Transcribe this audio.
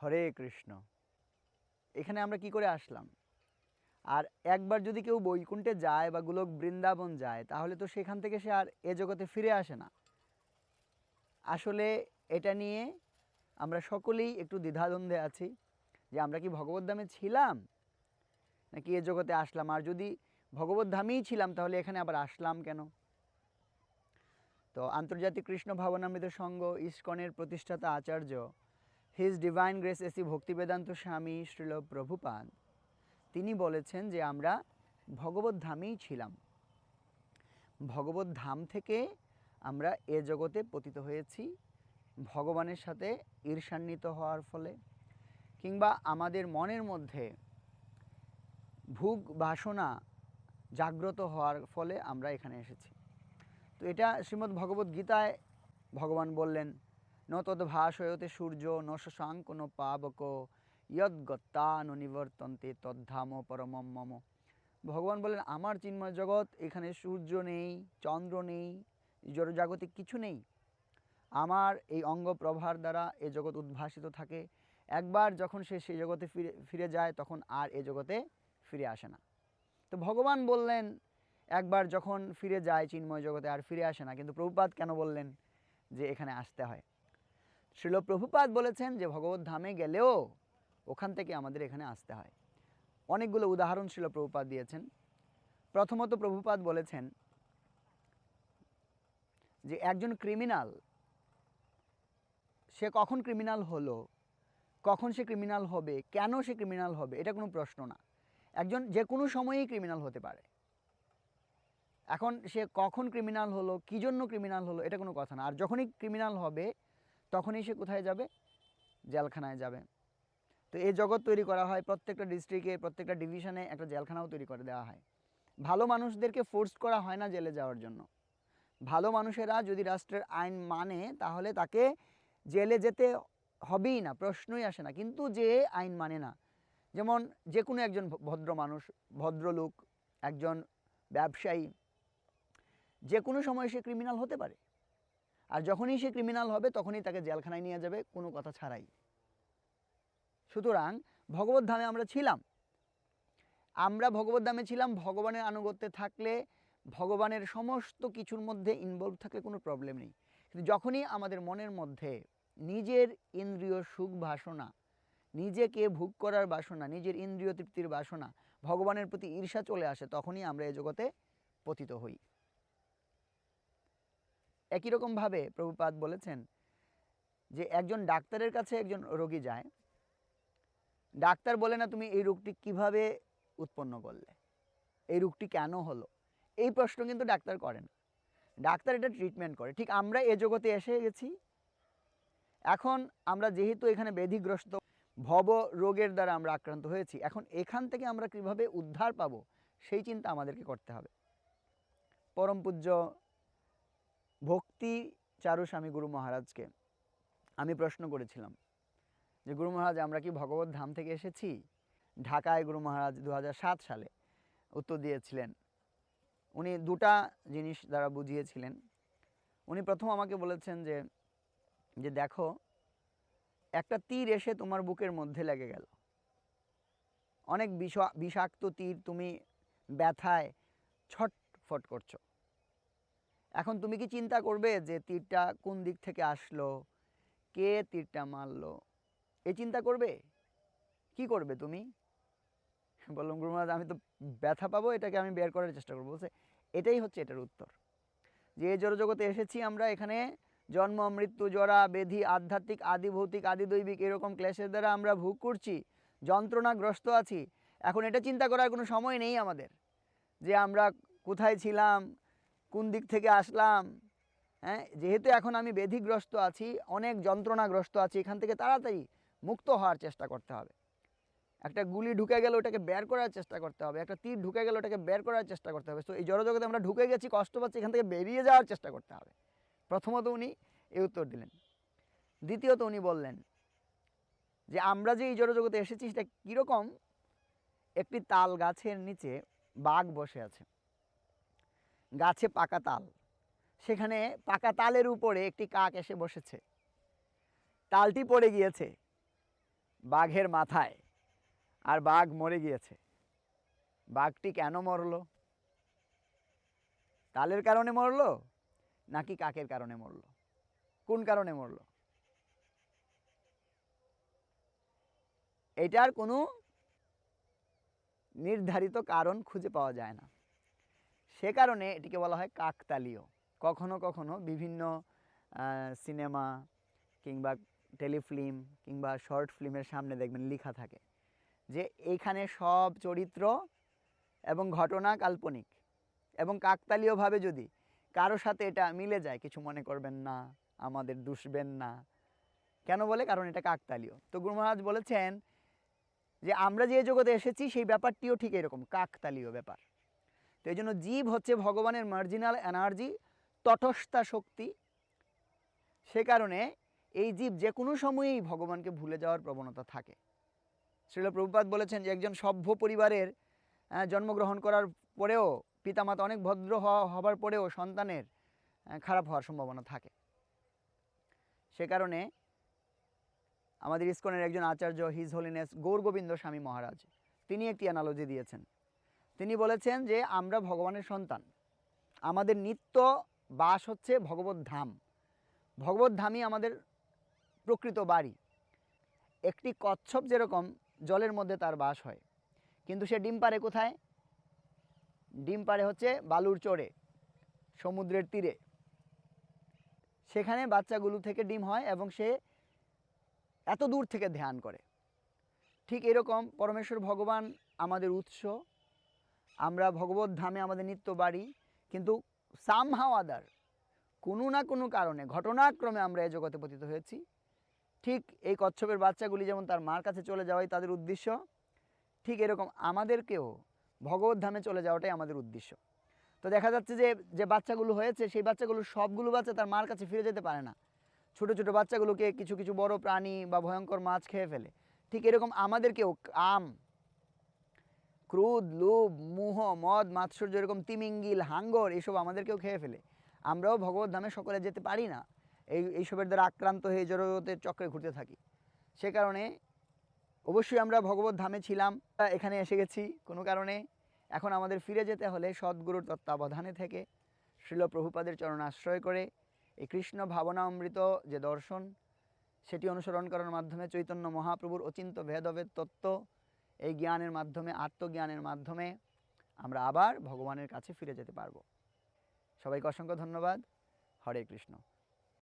হরে কৃষ্ণ। এখানে আমরা কি করে আসলাম? আর একবার যদি কেউ বৈকুণ্ঠে যায় বা গোলক বৃন্দাবন যায়, তাহলে তো সেখান থেকে সে আর এ জগতে ফিরে আসে না। আসলে এটা নিয়ে আমরা সকলেই একটু দ্বিধাদ্বন্দ্বে আছি যে আমরা কি ভগবদ্ধামে ছিলাম নাকি এ জগতে আসলাম? আর যদি ভগবদ্ধামেই ছিলাম, তাহলে এখানে আবার আসলাম কেন? তো আন্তর্জাতিক কৃষ্ণ ভাবনামৃত সংঘ, ইস্কনের প্রতিষ্ঠাতা আচার্য His Divine Grace AC Bhaktivedanta Swami Srila Prabhupada তিনি বলেছেন যে আমরা ভগবত ধামেই ছিলাম। ভগবত ধাম থেকে আমরা এ জগতে পতিত হয়েছি, ভগবানের সাথে ঈর্ষান্বিত হওয়ার ফলে, কিংবা আমাদের মনের মধ্যে ভোগ বাসনা জাগ্রত হওয়ার ফলে আমরা এখানে এসেছি। তো এটা শ্রীমদ্ ভগবত গীতায় ভগবান বললেন ন সূর্য ন ন পাবক ইয়দ্গত্তানু নিবর্তন্তে তদ্ধাম পরমম মম ভগবান বলেন আমার চিন্ময় জগৎ, এখানে সূর্য নেই, চন্দ্র নেই, জড়জাগতিক কিছু নেই। আমার এই অঙ্গ প্রভার দ্বারা এ জগৎ উদ্ভাসিত থাকে। একবার যখন সে সেই জগতে ফিরে ফিরে যায়, তখন আর এ জগতে ফিরে আসে না। তো ভগবান বললেন, একবার যখন ফিরে যায়, চিন্ময় জগতে আর ফিরে আসে না। কিন্তু প্রভুপাদ কেন বললেন যে এখানে আসতে হয়? শিল প্রভুপাদ বলেছেন যে, ভগবত ধামে গেলেও ওখান থেকে আমাদের এখানে আসতে হয়। অনেকগুলো উদাহরণ ছিল প্রভুপাদ দিয়েছেন। প্রথমত প্রভুপাদ বলেছেন যে, একজন ক্রিমিনাল, সে কখন ক্রিমিনাল হলো, কখন সে ক্রিমিনাল হবে, কেন সে ক্রিমিনাল হবে, এটা কোনো প্রশ্ন না। একজন যে কোনো সময়েই ক্রিমিনাল হতে পারে। এখন সে কখন ক্রিমিনাল হলো, কী জন্য ক্রিমিনাল হলো, এটা কোনো কথা না। আর যখনই ক্রিমিনাল হবে তখনই সে কোথায় যাবে? জেলখানায় যাবে। তো এই জগৎ তৈরি করা হয়, প্রত্যেকটা ডিস্ট্রিক্টে প্রত্যেকটা ডিভিশনে একটা জেলখানাও তৈরি করে দেওয়া হয়। ভালো মানুষদেরকে ফোর্স করা হয় না জেলে যাওয়ার জন্য। ভালো মানুষেরা যদি রাষ্ট্রের আইন মানে তাহলে তাকে জেলে যেতে হবেই না, প্রশ্নই আসে না। কিন্তু যে আইন মানে না, যেমন যে কোনো একজন ভদ্র মানুষ, ভদ্রলোক, একজন ব্যবসায়ী যে কোনো সময় সে ক্রিমিনাল হতে পারে। আর যখনই সে ক্রিমিনাল হবে, তখনই তাকে জেলখানায় নিয়ে যাবে, কোনো কথা ছাড়াই। সুতরাং ভগবত ধামে আমরা ছিলাম। আমরা ভগবত ধামে ছিলাম, ভগবানের আনুগত্যে থাকলে ভগবানের সমস্ত কিছুর মধ্যে ইনভলভ থাকলে কোনো প্রবলেম নেই। কিন্তু যখনই আমাদের মনের মধ্যে নিজের ইন্দ্রিয় সুখ বাসনা, নিজেকে ভোগ করার বাসনা, নিজের ইন্দ্রিয় তৃপ্তির বাসনা, ভগবানের প্রতি ঈর্ষা চলে আসে, তখনই আমরা এই জগতে পতিত হই। একই রকমভাবে প্রভুপাদ বলেছেন যে একজন ডাক্তারের কাছে একজন রোগী যায়, ডাক্তার বলে, না, তুমি এই রোগটি কীভাবে উৎপন্ন করলে? এই রোগটি কেন হলো? এই প্রশ্ন কিন্তু ডাক্তার করে না ডাক্তার এটা ট্রিটমেন্ট করে। ঠিক আমরা এ জগতে এসে গেছি। এখন আমরা যেহেতু এখানে ব্যাধিগ্রস্ত, ভব রোগের দ্বারা আমরা আক্রান্ত হয়েছি, এখন এখান থেকে আমরা কীভাবে উদ্ধার পাবো, সেই চিন্তা আমাদেরকে করতে হবে। পরম পূজ্য ভক্তি চারু স্বামী গুরু মহারাজকে আমি প্রশ্ন করেছিলাম যে, গুরু মহারাজ, আমরা কি ভগবত ধাম থেকে এসেছি? ঢাকায় গুরু মহারাজ দু হাজার সাত সালে উত্তর দিয়েছিলেন। উনি দুটা জিনিস দ্বারা বুঝিয়েছিলেন। উনি প্রথম আমাকে বলেছেন যে যে দেখো, একটা তীর এসে তোমার বুকের মধ্যে লেগে গেল। অনেক বিষা- বিষাক্ত তীর তুমি ব্যথায় ছটফট করছ। এখন তুমি কি চিন্তা করবে যে তীরটা কোন দিক থেকে আসলো? কে তীরটা মারলো? এই চিন্তা করবে? কি করবে তুমি? বললাম গুরু মহারাজ আমি তো ব্যথা পাবো, এটাকে আমি বের করার চেষ্টা করব। বলছে, এটাই হচ্ছে এটার উত্তর। যে জড়জগতে এসেছি আমরা, এখানে জন্ম, মৃত্যু, জরা, বেধি, আধ্যাত্মিক আদি ভৌতিক আদি দৈবিক এরকম ক্লেশের দ্বারা আমরা ভোগ করছি, যন্ত্রণাগ্রস্ত আছি। এখন এটা চিন্তা করার কোনো সময় নেই আমাদের। যে আমরা কোথায় ছিলাম কোন দিক থেকে আসলাম? হ্যাঁ যেহেতু এখন আমি বেধিগ্রস্ত আছি, অনেক যন্ত্রণাগ্রস্ত আছি, এখান থেকে তাড়াতাড়ি মুক্ত হওয়ার চেষ্টা করতে হবে। একটা গুলি ঢুকে গেলে ওটাকে বের করার চেষ্টা করতে হবে, একটা তীর ঢুকে গেলে ওটাকে বের করার চেষ্টা করতে হবে। তো এই জড়জগতে আমরা ঢুকে গেছি, কষ্ট পাচ্ছি, এখান থেকে বেরিয়ে যাওয়ার চেষ্টা করতে হবে। প্রথমত উনি এই উত্তর দিলেন। দ্বিতীয়ত উনি বললেন যে, আমরা যে এই জড়জগতে এসেছি, সেটা কীরকম? একটি তাল গাছের নিচে বাঘ বসে আছে। গাছে পাকা তাল। সেখানে পাকা তালের উপরে একটি কাক এসে বসেছে। তালটি পড়ে গিয়েছে বাঘের মাথায় আর বাঘ মরে গিয়েছে। বাঘটি কেন মরলো? তালের কারণে মরলো নাকি কাকের কারণে মরলো? কোন কারণে মরলো? এটার কোনো নির্ধারিত কারণ খুঁজে পাওয়া যায় না। সে কারণে এটিকে বলা হয় কাকতালীয়। কখনো কখনো বিভিন্ন সিনেমা কিংবা টেলিফিল্ম কিংবা শর্ট ফিল্মের সামনে দেখবেন লেখা থাকে যে এইখানে সব চরিত্র এবং ঘটনা কাল্পনিক এবং কাকতালীয়ভাবে যদি কারও সাথে এটা মিলে যায়, কিছু মনে করবেন না, আমাদের দুষবেন না। কেন বলে? কারণ এটা কাকতালীয়। তো গুরু মহারাজ বলেছেন যে আমরা যে জগতে এসেছি, সেই ব্যাপারটিও ঠিক এরকম, কাকতালীয় ব্যাপার। তো এই জন্য জীব হচ্ছে ভগবানের মার্জিনাল এনার্জি তটস্থা শক্তি। সে কারণে এই জীব যে কোনো সময়েই ভগবানকে ভুলে যাওয়ার প্রবণতা থাকে। শ্রীল প্রভুপাত বলেছেন যে একজন সভ্য পরিবারের জন্মগ্রহণ করার পরেও পিতামাতা অনেক ভদ্র হবার পরেও সন্তানের খারাপ হওয়ার সম্ভাবনা থাকে। সে কারণে আমাদের ইস্কনের একজন আচার্য হিজ হোলিনেস গৌর গোবিন্দ স্বামী মহারাজ, তিনি একটি অ্যানালজি দিয়েছেন। তিনি বলেছেন যে আমরা ভগবানের সন্তান। আমাদের নিত্য বাস হচ্ছে ভগবত ধাম। ভগবত ধামই আমাদের প্রকৃত বাড়ি। একটি কচ্ছপ যেরকম জলের মধ্যে তার বাস হয়। কিন্তু সে ডিম পারে কোথায়? ডিম পারে হচ্ছে বালুর চরে, সমুদ্রের তীরে। সেখানে বাচ্চাগুলো থেকে ডিম হয় এবং সে এত দূর থেকে ধ্যান করে। ঠিক এরকম পরমেশ্বর ভগবান আমাদের উৎস। আমরা ভগবত ধামে আমাদের নিত্য বাড়ি, কিন্তু সামহাও আদার কোনো না কোনো কারণে, ঘটনাক্রমে আমরা এই জগতে পতিত হয়েছি। ঠিক এই কচ্ছপের বাচ্চাগুলি যেমন তার মার কাছে চলে যাওয়াই তাদের উদ্দেশ্য, ঠিক এরকম আমাদেরকেও ভগবত ধামে চলে যাওয়াটাই আমাদের উদ্দেশ্য। তো দেখা যাচ্ছে যে যে বাচ্চাগুলো হয়েছে, সেই বাচ্চাগুলো সবগুলো বাচ্চা তার মার কাছে ফিরে যেতে পারে না। ছোট ছোট বাচ্চাগুলোকে কিছু কিছু বড় প্রাণী বা ভয়ঙ্কর মাছ খেয়ে ফেলে। ঠিক এরকম আমাদেরকেও কাম ক্রোধ, লোভ, মোহ, মদ, মাৎসর্য এরকম তিমিঙ্গিল, হাঙ্গর এইসব আমাদেরকেও খেয়ে ফেলে। আমরাও ভগবত ধামে সকলে যেতে পারি না। এই, এইসবের দ্বারা আক্রান্ত হয়ে জড়তের চক্রে ঘুরতে থাকি। সে কারণে অবশ্যই আমরা ভগবত ধামে ছিলাম এখানে এসে গেছি কোনো কারণে। এখন আমাদের ফিরে যেতে হলে সদ্গুরুর তত্ত্বাবধানে থেকে শিল প্রভুপাদের চরণ আশ্রয় করে এই কৃষ্ণ ভাবনা অমৃত যে দর্শন, সেটি অনুসরণ করার মাধ্যমে চৈতন্য মহাপ্রভুর অচিন্ত ভেদভেদ তত্ত্ব এই জ্ঞানের মাধ্যমে, আত্মজ্ঞানের মাধ্যমে আমরা আবার ভগবানের কাছে ফিরে যেতে পারব। সবাইকে অসংখ্য ধন্যবাদ। হরে কৃষ্ণ।